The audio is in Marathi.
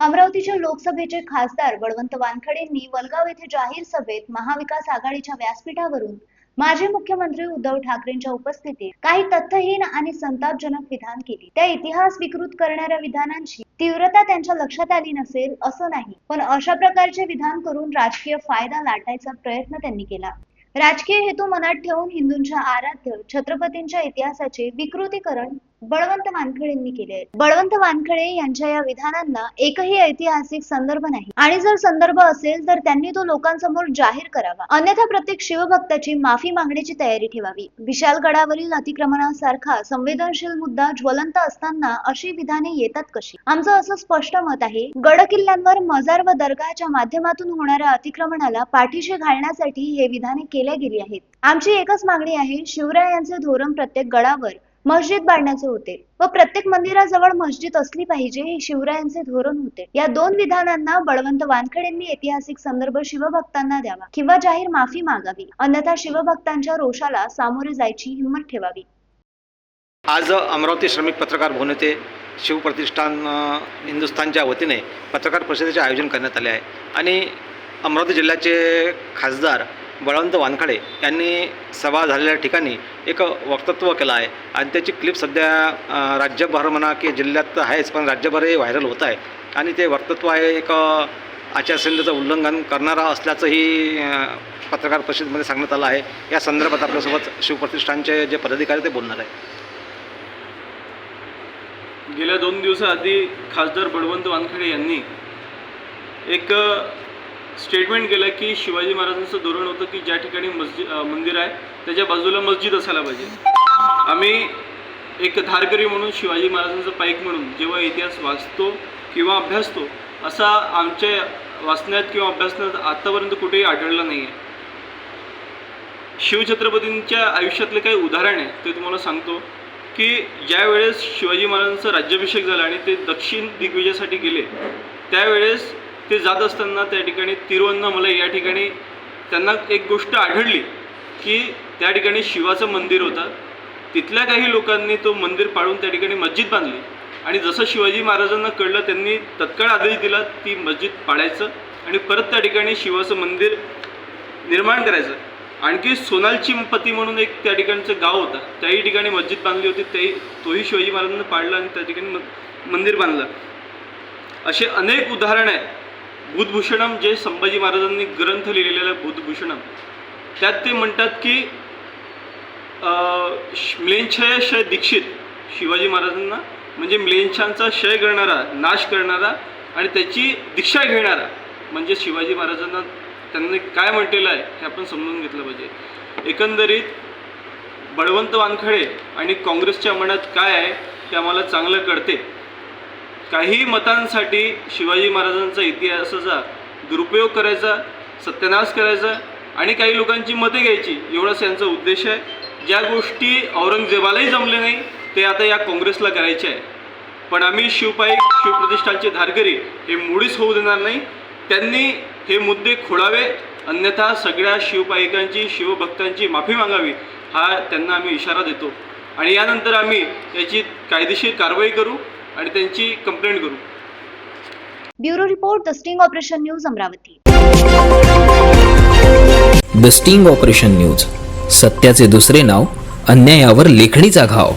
अमरावतीच्या लोकसभेचे खासदार बळवंत वानखडेंनी वलगाव येथे जाहीर सभेत महाविकास आघाडीच्या व्यासपीठावरून माजी मुख्यमंत्री उद्धव ठाकरेंच्या उपस्थितीत काही तथ्यहीन आणि संतापजनक विधान केली. त्या इतिहास विकृत करणाऱ्या विधानांची तीव्रता त्यांच्या लक्षात आली नसेल असं नाही पण अशा प्रकारचे विधान करून राजकीय फायदा लाटायचा प्रयत्न त्यांनी केला. राजकीय हेतू मनात ठेवून हिंदूंच्या आराध्य छत्रपतींच्या इतिहासाचे विकृतीकरण बळवंत वानखडेंनी केले बळवंत वानखळे यांच्या या विधानांना एकही ऐतिहासिक संदर्भ नाही. आणि जर संदर्भ असेल तर त्यांनी तो लोकांसमोर जाहीर करावा. अन्यथा प्रत्येक शिवभक्ताची माफी मागण्याची तयारी ठेवावी. विशालगडावरील अतिक्रमणासारखा संवेदनशील मुद्दा ज्वलंत असताना अशी विधाने येतात कशी? आमचं असं स्पष्ट मत आहे गड किल्ल्यांवर मजार व दर्गाच्या माध्यमातून होणाऱ्या अतिक्रमणाला पाठीशी घालण्यासाठी हे विधाने केल्या गेली आहेत. आमची एकच मागणी आहे शिवरायांचे धोरण प्रत्येक गडावर मस्जिद बांधण्याचे होते व प्रत्येक मंदिराजवळ मस्जिद असली पाहिजे हे शिवरायांचे धोरण होते. या दोन विधानांना बळवंत वानखडेंनी ऐतिहासिक संदर्भ शिवभक्तांना द्यावा किंवा जाहीर माफी मागावी. अन्यथा शिवभक्तांच्या रोषाला सामोरे जायची हिंमत ठेवावी. आज अमरावती श्रमिक पत्रकार भवन येथे शिवप्रतिष्ठान हिंदुस्थानच्या वतीने पत्रकार परिषदेचे आयोजन करण्यात आले आहे. आणि अमरावती जिल्ह्याचे खासदार बळवंत वानखडे यांनी सभा झालेल्या ठिकाणी एक वक्तत्व केलं आहे. आणि त्याची क्लिप सध्या राज्यभर म्हणा की जिल्ह्यात तर आहेच पण राज्यभरही व्हायरल होत आहे. आणि ते वक्तत्व आहे एक आचारसंहितेचं उल्लंघन करणारा असल्याचंही पत्रकार परिषदेमध्ये सांगण्यात आलं आहे. या संदर्भात आपल्यासोबत शिवप्रतिष्ठानचे जे पदाधिकारी ते बोलणार आहे गेल्या दोन दिवसाआधी खासदार बळवंत वानखेडे यांनी एक स्टेटमेंट केलं की शिवाजी महाराजांचं धोरण होतं की ज्या ठिकाणी मस्जिद मंदिर आहे त्याच्या बाजूला मस्जिद असायला पाहिजे. आम्ही एक धारकरी म्हणून शिवाजी महाराजांचं पाईक म्हणून जेव्हा इतिहास वाचतो किंवा अभ्यासतो असा आमच्या वाचण्यात किंवा अभ्यासण्यात आत्तापर्यंत कुठेही आढळला नाही आहे. शिवछत्रपतींच्या आयुष्यातले काही उदाहरण आहे ते तुम्हाला सांगतो की ज्यावेळेस शिवाजी महाराजांचा राज्याभिषेक झाला आणि ते दक्षिण दिग्विजयासाठी गेले त्यावेळेस ते जात असताना त्या ठिकाणी तिरुवन्नामलाई या ठिकाणी त्यांना एक गोष्ट आढळली की त्या ठिकाणी शिवाचं मंदिर होतं. तिथल्या काही लोकांनी तो मंदिर पाळून त्या ठिकाणी मस्जिद बांधली. आणि जसं शिवाजी महाराजांना कळलं त्यांनी तत्काळ आदेश दिला ती मस्जिद पाळायचं आणि परत त्या ठिकाणी शिवाचं मंदिर निर्माण करायचं. आणखी सोनालची पती म्हणून एक त्या ठिकाणचं गाव होतं. त्याही ठिकाणी मस्जिद बांधली होती त्याही तोही शिवाजी महाराजांना पाळला आणि त्या ठिकाणी म- मंदिर बांधलं. असे अनेक उदाहरणं आहे बुधभूषणम जे संभाजी महाराजांनी ग्रंथ लिहिलेला आहे बुधभूषणम त्यात ते म्हणतात की अं, श- म्लेच्छय शय दीक्षित शिवाजी महाराजांना म्हणजे म्लेच्छांचा क्षय करणारा नाश करणारा आणि त्याची दीक्षा घेणारा म्हणजे शिवाजी महाराजांना त्यांनी काय म्हटलेलं आहे हे आपण समजून घेतलं पाहिजे. एकंदरीत बळवंत वानखडे आणि काँग्रेसच्या मनात काय आहे ते आम्हाला चांगलं कळते. काही मतांसाठी शिवाजी महाराजांचा इतिहासाचा दुरुपयोग करायचा सत्यानाश करायचा आणि काही लोकांची मते घ्यायची एवढाच यांचा उद्देश आहे. ज्या गोष्टी औरंगजेबालाही जमले नाही ते आता या काँग्रेसला करायचे आहे. पण आम्ही शिवपाईक शिवप्रतिष्ठानचे धारकरी हे मुळीच होऊ देणार नाही. त्यांनी हे मुद्दे खोडावे अन्यथा सगळ्या शिवपाईकांची शिवभक्तांची माफी मागावी हा त्यांना आम्ही इशारा देतो. आणि यानंतर आम्ही याची कायदेशीर कारवाई करू. आणि त्यांची कंप्लेंट करू. Bureau report the sting operation news Amravati. The sting operation news सत्याचे दुसरे नाव अन्यायावर लेखणीचा घाव.